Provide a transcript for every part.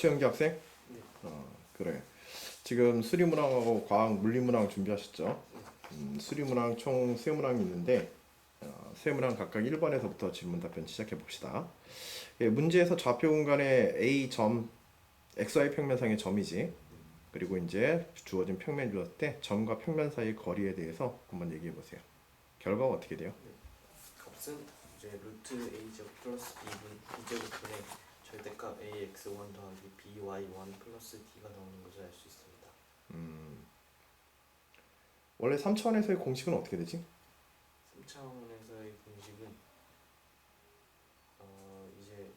최영기 학생? 네. 어, 그래. 지금 수리문항하고 과학 물리문항 준비하셨죠? 음, 수리문항 총 세 문항이 있는데 어, 세 문항 각각 1번에서부터 질문 답변 시작해 봅시다. 예, 문제에서 좌표 공간에 A 점 XY 평면상의 점이지. 그리고 이제 주어진 평면 주었을 때 점과 평면 사이의 거리에 대해서 한번 얘기해 보세요. 결과가 어떻게 돼요? 값은 이제 루트 a 제곱 플러스 b분 b제곱분의 절대값 ax1 더하기 by1 플러스 d가 나오는 것을 알 수 있습니다. 음, 원래 3차원에서의 공식은 어떻게 되지? 3차원에서의 공식은 어 이제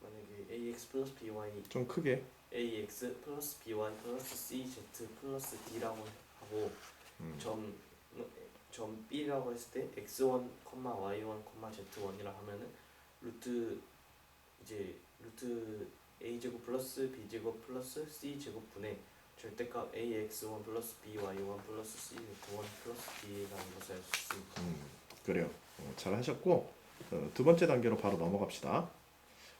만약에 ax 플러스 by 좀 크게. ax 플러스 by 플러스 cz 플러스 d라고 하고 음, 점, 점 B라고 했을 때 x1, y1, z1이라 하면은 루트 이제 루트 a 제곱 플러스 b 제곱 플러스 c 제곱 분의 절대값 ax1 플러스 by1 플러스 cz1 플러스 d라는 것을 알 수 있습니다. 음, 그래요. 어, 잘 하셨고 어, 두 번째 단계로 바로 넘어갑시다.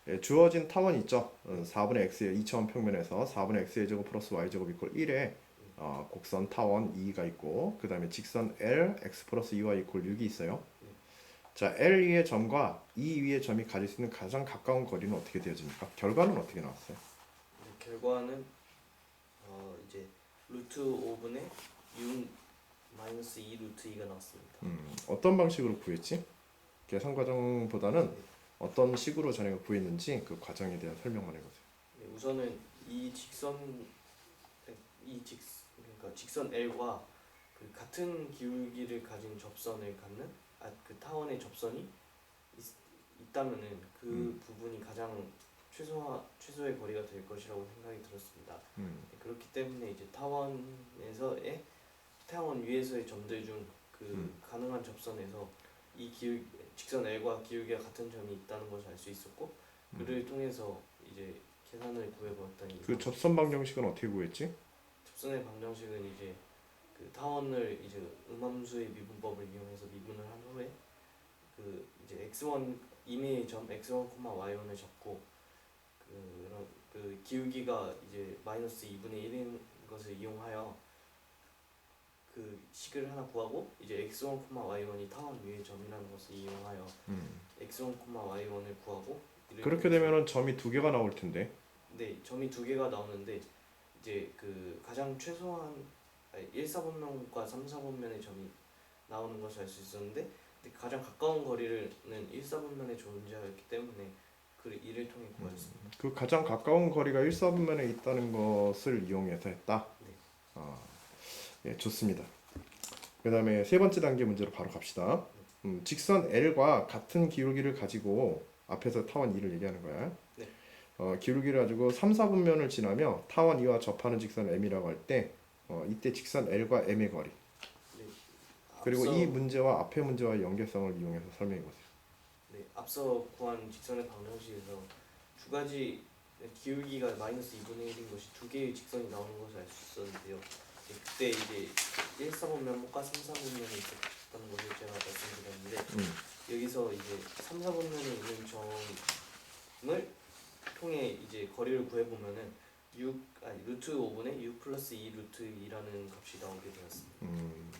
예, 주어진 타원 있죠. 어, 4분의 x의 2차원 평면에서 4분의 x의 제곱 플러스 y 제곱 이퀄 1에 어, 곡선 타원 2가 있고 그 다음에 직선 L x 플러스 2y 이퀄 6이 있어요. 네. 자 L 위의 점과 E 위의 점이 가질 수 있는 가장 가까운 거리는 어떻게 되어집니까? 결과는 어떻게 나왔어요? 이제 결과는 어 이제 루트 5분의 6 마이너스 2 루트 2가 나왔습니다. 음, 어떤 방식으로 구했지? 계산 과정보다는 어떤 식으로 자네가 구했는지 그 과정에 대한 설명만 해보세요. 네, 우선은 이 직선 이직 그러니까 직선 L과 그 같은 기울기를 가진 접선을 갖는 아 그 타원의 접선이 있, 있다면은 그 음. 부분이 가장 최소화 최소의 거리가 될 것이라고 생각이 들었습니다. 음, 네, 그렇기 때문에 이제 타원에서의 타원 위에서의 점들 중그 음. 가능한 접선에서 이 기울 직선 L과 기울기가 같은 점이 있다는 것을 알 수 있었고 음. 그를 통해서 이제 계산을 구해보았더니 그 접선 방정식은 어떻게 구했지? 접선의 방정식은 이제 그 타원을 이제 음함수의 미분법을 이용해서 미분을 한 후에 그 이제 x1 이미의 점 x1, y1을 잡고 그런 그 기울기가 이제 마이너스 2분의 1인 것을 이용하여 그 식을 하나 구하고 이제 x1, y1이 타원 위의 점이라는 것을 이용하여 음. x1, y1을 구하고 이를 그렇게 되면은 점이 두 개가 나올 텐데. 네, 점이 두 개가 나오는데 이제 그 가장 최소한 1, 4분면과 3, 4분면의 점이 나오는 것을 알 수 있었는데 근데 가장 가까운 거리는 1, 4분면에 존재하였기 때문에 그 이를 통해 구하였습니다. 그 가장 가까운 거리가 1, 4분면에 있다는 것을 이용해서 했다. 네. 아, 예, 좋습니다. 그 다음에 세 번째 단계 문제로 바로 갑시다. 음, 직선 L과 같은 기울기를 가지고 앞에서 타원 2를 얘기하는 거야. 네. 어, 기울기를 가지고 3, 4분면을 지나며 타원 2와 접하는 직선 M이라고 할 때 어, 이때 직선 L과 M의 거리 네. 그리고 앞서, 이 문제와 앞의 문제와의 연계성을 이용해서 설명해 보세요. 네, 앞서 구한 직선의 방정식에서 두 가지 기울기가 마이너스 2분의 1인 것이 두 개의 직선이 나오는 것을 알 수 있었는데요. 네, 그때 이제 1, 4분면과 3, 4분면이 있었다는 것을 제가 말씀드렸는데 음, 여기서 이제 3, 4분면에 있는 점을 통해 이제 거리를 구해보면은 6 아니 루트 5분의 6 플러스 2 루트 2라는 값이 나오게 되었습니다. 음.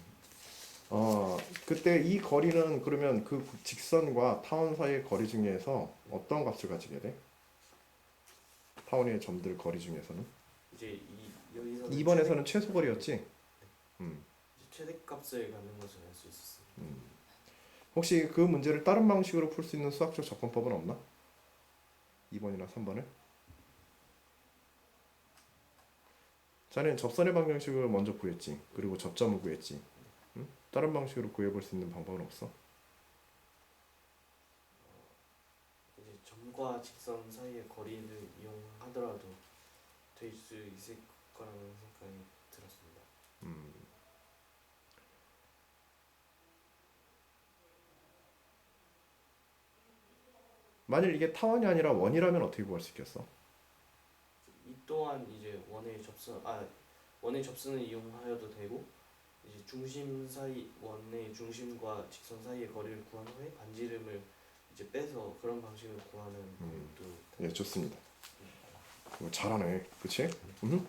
어, 그때 이 거리는 그러면 그 직선과 타원 사이의 거리 중에서 어떤 값을 가지게 돼? 타원의 점들 거리 중에서는? 이제 이 여기서 2번에서는 최소 거리였지? 음, 최대값을 갖는 것을 알 수 있었습니다. 음. 혹시 그 문제를 다른 방식으로 풀 수 있는 수학적 접근법은 없나? 2번이나 3번을? 자네는 접선의 방정식을 먼저 구했지. 그리고 접점을 구했지. 응? 다른 방식으로 구해볼 수 있는 방법은 없어? 이제 점과 직선 사이의 거리를 이용하더라도 될 수 있을 거라는 생각이 들었습니다. 음. 만일 이게 타원이 아니라 원이라면 어떻게 구할 수 있겠어? 이 또한 이제 원의 접선 아 원의 접선을 이용하여도 되고 이제 중심 사이 원의 중심과 직선 사이의 거리를 구한 후에 반지름을 이제 빼서 그런 방식을 구하는 음. 것도 예, 좋습니다. 어, 잘하네, 그렇지? 음?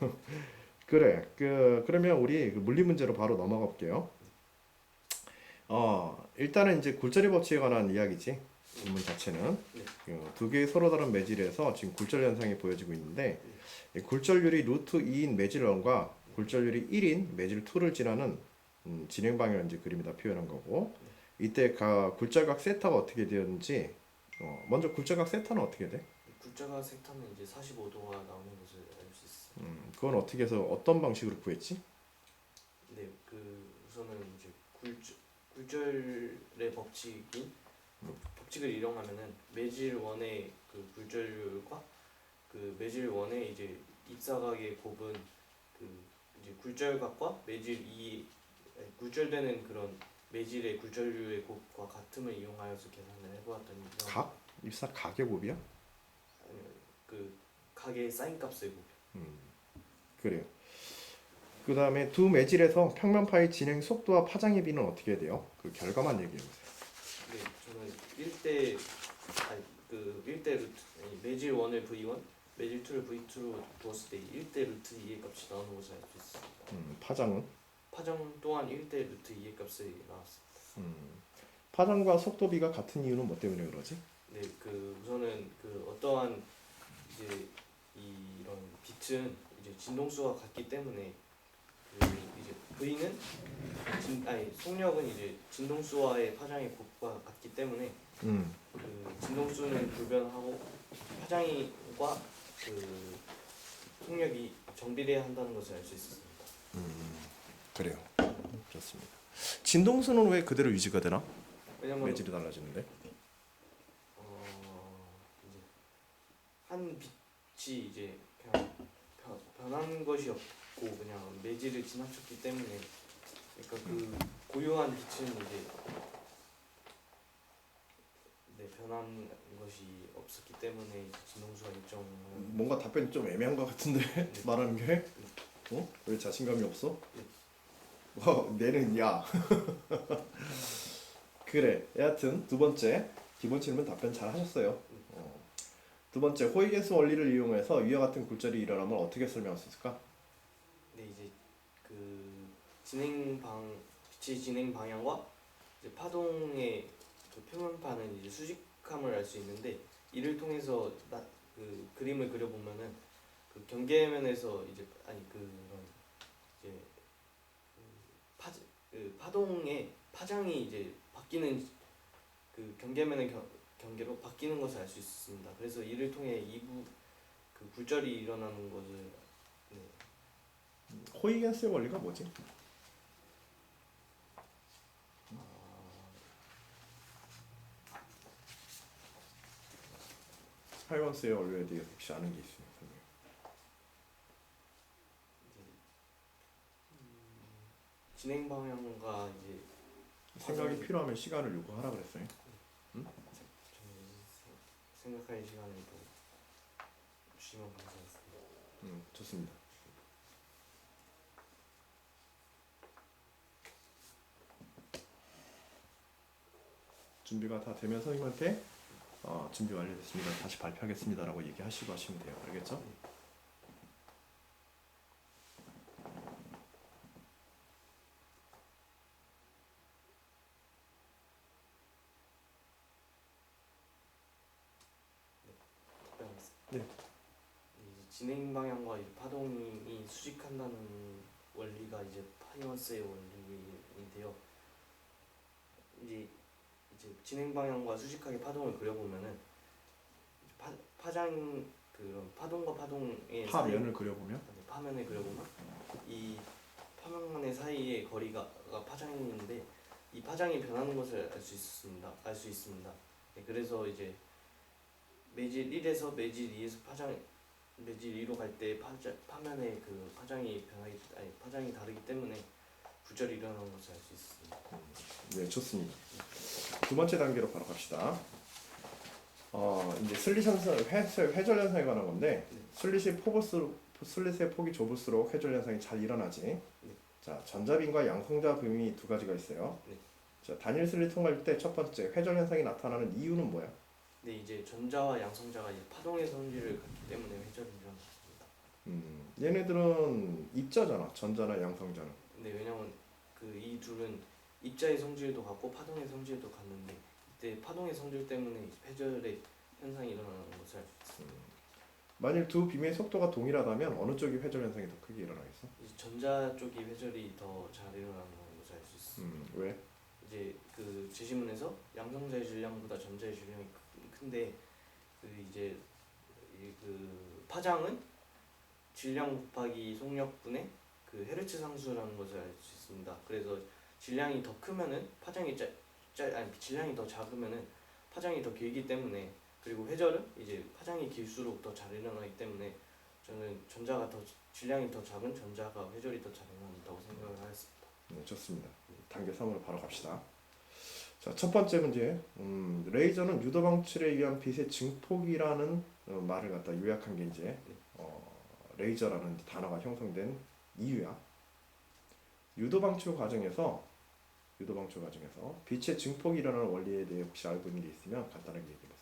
그래, 그 그러면 우리 그 물리 문제로 바로 넘어가 볼게요. 어, 일단은 이제 굴절의 법칙에 관한 이야기지. 질문 자체는 네. 어, 두 개의 서로 다른 매질에서 지금 굴절 현상이 보여지고 있는데 이 굴절률이 루트 2인 매질 1과 굴절률이 1인 매질 2를 지나는 음, 진행 방향을 이제 그림에다 표현한 거고 이때 가 굴절각 세타가 어떻게 되었는지 어, 먼저 굴절각 세타는 어떻게 돼? 굴자가 색타는 이제 45도가 나오는 것을 알 수 있어요. 음, 그건 어떻게 해서 어떤 방식으로 구했지? 네, 그 우선은 이제 굴절 굴절의 법칙인 그 법칙을 이용하면은 매질 원의 그 굴절률과 그 매질 원의 이제 입사각의 곱은 그 이제 굴절각과 매질 이 아니, 굴절되는 그런 매질의 굴절률의 곱과 같음을 이용하여서 계산을 해보았더니 각? 입사 각의 곱이야? 그 각의 사인 값의 곱. 음, 그래요. 그 다음에 두 매질에서 평면파의 진행 속도와 파장의 비는 어떻게 돼요? 그 결과만 얘기해 보세요. 네, 저는 1대 아니 그 1대 루트 아니 매질 1을 V1, 매질 2를 V2로 두었을 때 1대 루트 2의 값이 나오는 것을 알 수 있습니다. 음, 파장은? 파장 또한 1대 루트 2의 값이 나왔습니다. 음, 파장과 속도비가 같은 이유는 뭐 때문에 그러지? 네, 그 우선은 그 어떠한 이제 이런 빛은 이제 진동수가 같기 때문에 그 이제 V는 진 아니 속력은 이제 진동수와의 파장의 곱과 같기 때문에 음, 그 진동수는 불변하고 파장이과 그 속력이 정비돼야 한다는 것을 알 수 있었습니다. 그래요. 좋습니다. 진동수는 왜 그대로 유지가 되나? 왜냐면 매질이 달라지는데. 어 이제 한 빛이 이제 그냥 변, 변한 것이 없고 그냥 매질을 지나쳤기 때문에 그러니까 그 고유한 빛은 이제 네 변한 것이 없었기 때문에 진동수가 일정 뭔가 답변이 좀 애매한 것 같은데 말하는 게 어? 왜 자신감이 없어? 어, 내는 야 그래 여하튼 두 번째 기본 질문 답변 잘 하셨어요 어. 두 번째 호이겐스 원리를 이용해서 위와 같은 굴절이 일어나면 어떻게 설명할 수 있을까? 근데 이제 그 진행 방 빛의 진행 방향과 이제 파동의 그 표면파는 이제 수직함을 알 수 있는데 이를 통해서 나, 그 그림을 그려보면은 그 경계면에서 이제 아니 그런 이제 그 파, 그 파동의 파장이 이제 바뀌는 그 경계면의 경, 경계로 바뀌는 것을 알 수 있습니다. 그래서 이를 통해 이부 그 굴절이 일어나는 것을 네, 호이겐스의 원리가 뭐지? 하이건스의 원리에 대해서 혹시 아는 게 있으면 설명해. 진행 방향과 이제 생각이 맞아요. 필요하면 시간을 요구하라 그랬어요. 좀 생- 생각할 시간을 또 주시면 감사하겠습니다. 음, 좋습니다. 준비가 다 되면 선생님한테 어, 준비 완료됐습니다. 다시 발표하겠습니다라고 얘기하시고 하시면 돼요. 알겠죠? 네. 이제 진행 방향과 이 파동이 수직한다는 원리가 이제 파이언스의 원리인데요. 이제 이제 진행 방향과 수직하게 파동을 그려보면은 파 파장 그 파동과 파동의 사이- 파면을 그려보면 아니, 파면을 그려보면 이 파면의 사이의 거리가 가 파장인데 이 파장이 변하는 것을 알 수 있습니다. 알 수 있습니다. 네, 그래서 이제 매질 1에서 매질 2에서 파장 매질 2로 갈 때 파면의 그 파장이 변하기 아니 파장이 다르기 때문에 굴절이 일어나는 것을 알 수 있습니다. 네 좋습니다. 두 번째 단계로 바로 갑시다. 어 이제 슬릿 현상 회, 회절 현상에 관한 건데 네. 슬릿이 포브스로 슬릿의 폭이 좁을수록 회절 현상이 잘 일어나지. 자 전자빔과 양성자 빔이 두 가지가 있어요. 네. 자 단일 슬릿 통과할 때첫 번째 회절 현상이 나타나는 이유는 뭐야? 근데 이제 전자와 양성자가 이제 파동의 성질을 갖기 때문에 회전이 일어났습니다. 음, 얘네들은 입자잖아. 전자나 양성자는. 근데 왜냐면 그 이 둘은 입자의 성질도 같고 파동의 성질도 같는데 이때 파동의 성질 때문에 회절의 현상이 일어나는 것을 알수 있습니다. 만일 두 빔의 속도가 동일하다면 어느 쪽이 회전 현상이 더 크게 일어나겠어? 이제 전자 쪽이 회절이 더 잘 일어나는 것을 알 수 있습니다. 음, 왜? 이제 그 제시문에서 양성자의 질량보다 전자의 질량이 크- 큰데 그 이제 이 그 파장은 질량 곱하기 속력분의 그 헤르츠 상수라는 것을 알 수 있습니다. 그래서 질량이 더 크면은 파장이 짜, 짜 아니 질량이 더 작으면은 파장이 더 길기 때문에 그리고 회절은 이제 파장이 길수록 더 잘 일어나기 때문에 저는 전자가 더 질량이 더 작은 전자가 회절이 더 잘 일어난다고 생각을 하였습니다. 네, 좋습니다. 단계 3으로 바로 갑시다. 자, 첫 번째 문제. 음, 레이저는 유도 방출에 의한 빛의 증폭이라는 어, 말을 갖다 요약한 게 이제 어, 레이저라는 단어가 형성된 이유야. 유도 방출 과정에서 유도 방출 과정에서 빛의 증폭이 일어나는 원리에 대해 혹시 알고 있는 게 있으면 간단하게 얘기해 보세요.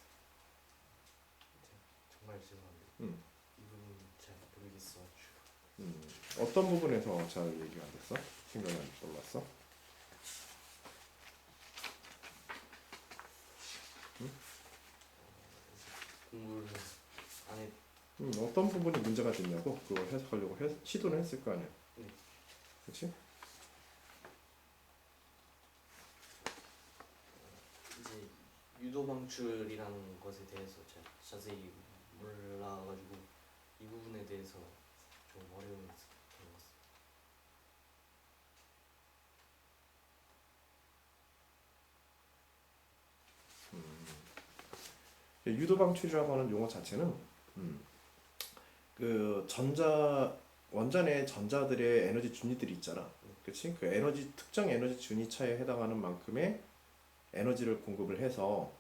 정말 죄송합니다. 음. 이 부분 잘 모르겠어가지고. 음, 어떤 부분에서 잘 얘기가 안 됐어? 생각이 안 떠올랐어? 공부를 안 했. 음, 어떤 부분이 문제가 됐냐고 그걸 해석하려고 해, 시도는 했을 거 아니야. 네. 그렇지? 이제 유도 방출이라는 것에 대해서 제가 자세히 몰라가지고 이 부분에 대해서 좀 어려움이 것 같습니다. 유도 방출이라고 하는 용어 자체는 음, 그 전자 원전의 전자들의 에너지 준위들이 있잖아. 그렇지? 그 에너지 특정 에너지 준위 차에 해당하는 만큼의 에너지를 공급을 해서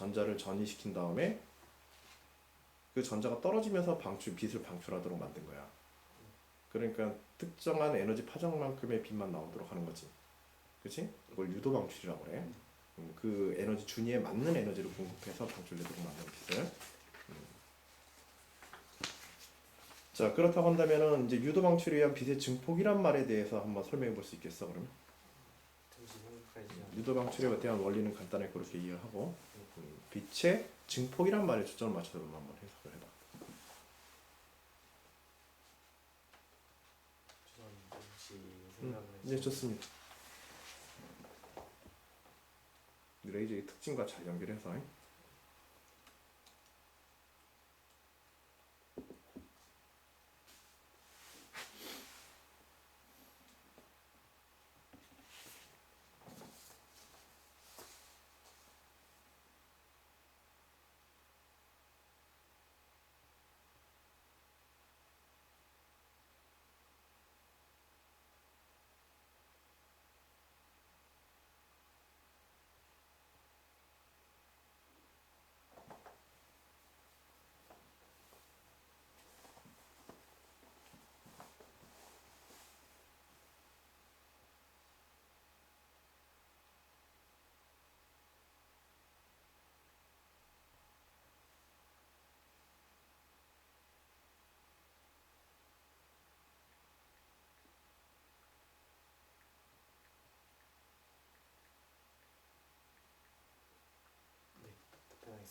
전자를 전이시킨 다음에 그 전자가 떨어지면서 방출 빛을 방출하도록 만든 거야. 그러니까 특정한 에너지 파장만큼의 빛만 나오도록 하는 거지. 그렇지? 그걸 유도 방출이라고 그래. 음, 그 에너지 준위에 맞는 에너지를 공급해서 방출되도록 만든 빛을. 음. 자 그렇다고 한다면은 이제 유도 방출에 의한 빛의 증폭이란 말에 대해서 한번 설명해 볼 수 있겠어 그러면? 유도 방출에 대한 원리는 간단하게 그렇게 이해를 하고 음, 빛의 증폭이란 말에 초점을 맞춰서 한번 해석을 해봐. 음, 네. 좋습니다. 레이저의 특징과 잘 연결해서 답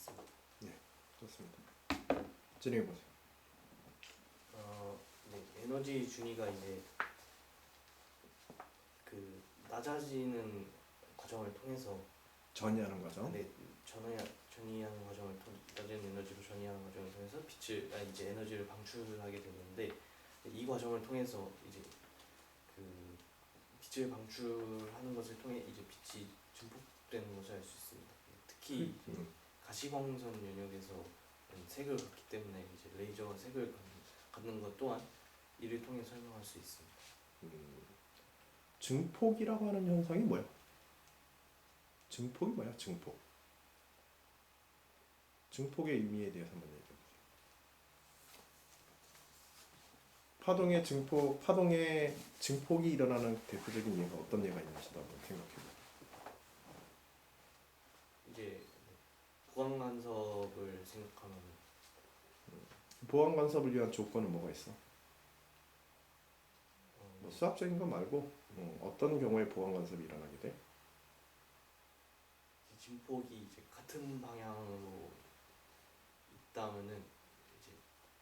변하겠습니다. 좋습니다. 진행해 보세요. 어, 네, 에너지 준위가 이제 그 낮아지는 과정을 통해서 전이하는 거죠. 네, 전이 전이하는 과정을 통 낮은 에너지로 전이하는 과정을 통해서 빛을 아 이제 에너지를 방출하게 되는데 이 과정을 통해서 이제 그 빛을 방출하는 것을 통해 이제 빛이 증폭되는 것을 알 수 있습니다. 특히 음, 가시광선 영역에서 색을 갖기 때문에 이제 레이저가 색을 갖는, 것 또한 이를 통해 설명할 수 있습니다. 음, 증폭이라고 하는 현상이 뭐야? 증폭이 뭐야? 증폭. 증폭의 의미에 대해서 한번 얘기해 보세요. 파동의 증폭, 파동의 증폭이 일어나는 대표적인 예가 어떤 예가 있는지도 한번 생각해 보세요. 이제 보안 간섭을 생각하면 보안 간섭을 위한 조건은 뭐가 있어? 어, 뭐 수학적인 거 말고 어, 어떤 경우에 보안 간섭이 일어나게 돼? 진폭이 이제 같은 방향으로 있다면은 이제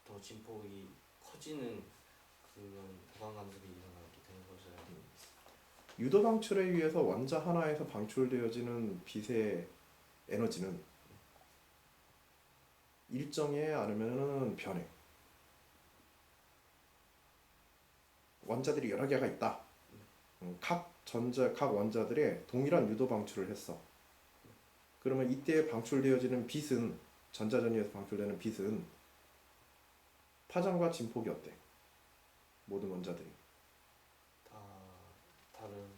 더 진폭이 커지는 그런 보안 간섭이 일어나게 되는 있습니다. 유도 방출에 의해서 원자 하나에서 방출되어지는 빛의 에너지는 일정해 아니면은 변해. 원자들이 여러 개가 있다. 음, 각 전자, 각 원자들의 동일한 유도 방출을 했어. 그러면 이때 방출되어지는 빛은 전자전이에서 방출되는 빛은 파장과 진폭이 어때? 모든 원자들이. 다 다른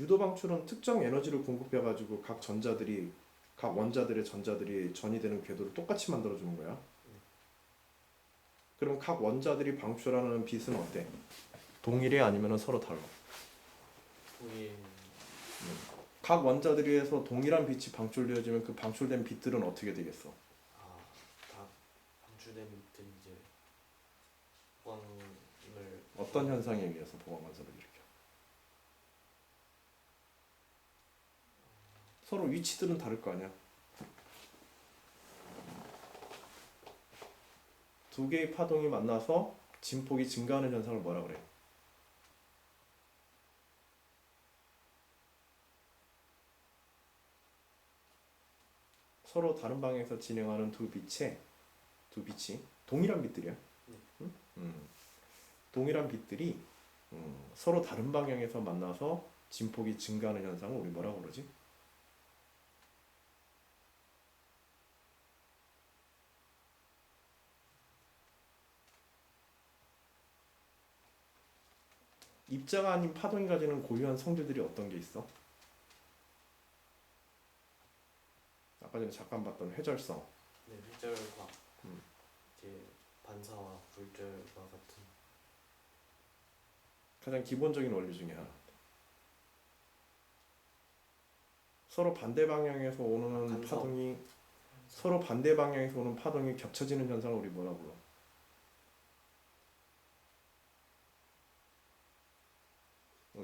유도 방출은 특정 에너지를 공급해 가지고 각 전자들이 각 원자들의 전자들이 전이 되는 궤도를 똑같이 만들어 주는 거야. 그럼 각 원자들이 방출하는 빛은 어때? 동일해 아니면 서로 달라? 각 원자들에서 동일한 빛이 방출되어지면 그 방출된 빛들은 어떻게 되겠어? 아 다 방출된 밑들 이제 보안을 어떤 현상에 의해서 보강 간섭을 일으켜? 서로 위치들은 다를 거 아니야. 두 개의 파동이 만나서 진폭이 증가하는 현상을 뭐라 그래? 서로 다른 방향에서 진행하는 두 빛의 두 빛이 동일한 빛들이야. 네. 응? 음. 동일한 빛들이 음, 서로 다른 방향에서 만나서 진폭이 증가하는 현상을 우리 뭐라고 그러지? 입자가 아닌 파동이 가지는 고유한 성질들이 어떤 게 있어? 아까 전에 잠깐 봤던 회절성, 네, 회절과 음. 이제 반사와 불절과 같은 가장 기본적인 원리 중에 하나. 서로 반대 방향에서 오는 간섭. 파동이 서로 반대 방향에서 오는 파동이 겹쳐지는 현상을 우리 뭐라 불러?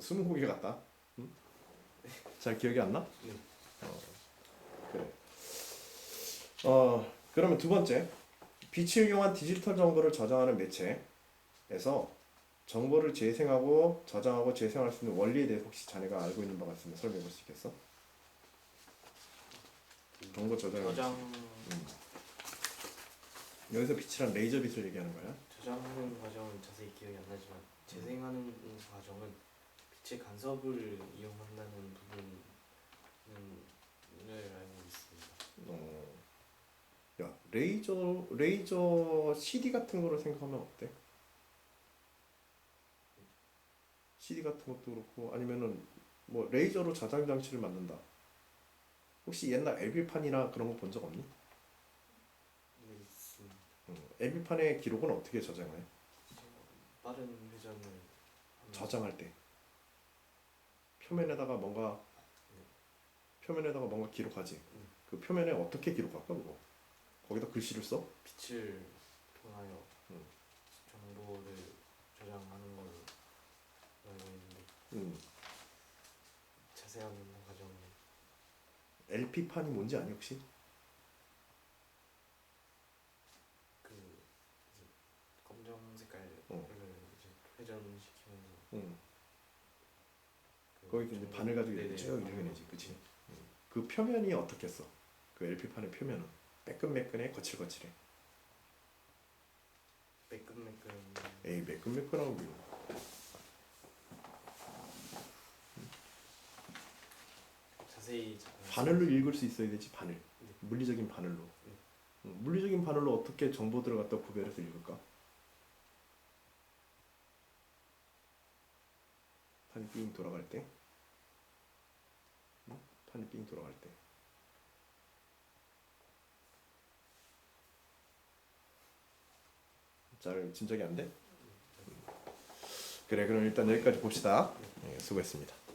스무고개 같다. 응? 잘 기억이 안 나? 네. 어, 그래. 어 그러면 두 번째 빛을 이용한 디지털 정보를 저장하는 매체에서 정보를 재생하고 저장하고 재생할 수 있는 원리에 대해서 혹시 자네가 알고 있는 바가 있으면 설명해 볼 수 있겠어? 그 정보 저장. 저장 음. 여기서 빛이란 레이저 빛을 얘기하는 거야. 저장하는 과정은 자세히 기억이 안 나지만 재생하는 과정은 빛의 간섭을 이용한다는 부분을 알고 있습니다. 어. 야 레이저 레이저 CD 같은 거로 생각하면 어때? CD 같은 것도 그렇고 아니면은 뭐 레이저로 저장 장치를 만든다. 혹시 옛날 LP판이나 그런 거 본 적 없니? 네, 있습니다. 음, LP판의 기록은 어떻게 저장해? 빠른 회전을 하면 저장할 때 표면에다가 뭔가 표면에다가 뭔가 기록하지. 음. 그 표면에 어떻게 기록할까 그거? 거기다 글씨를 써? 빛을 통하여 음. 정보를 저장하는 걸로 알고 있는데 음. 자세한 과정은 LP판이 뭔지 아니 혹시? 그 이제 검정 색깔을 어. 이제 회전시키면서 응. 그 거기 이제 정보- 바늘 가지고 이렇게 쭉. 이렇게 내지, 그치? 그 표면이 어떻겠어? 그 LP판의 표면은 매끈매끈해, 거칠거칠해. 매끈매끈 에이 매끈매끈하고 뭐. 자세히 자- 바늘로 읽을 수 있어야 되지 바늘. 네. 물리적인 바늘로. 네. 응, 물리적인 바늘로 어떻게 정보들을 갖다 구별해서 읽을까? 판이 삥 돌아갈 때. 응? 판이 삥 돌아갈 때. 잘 짐작이 안 돼? 그래 그럼 일단 여기까지 봅시다. 네, 수고했습니다.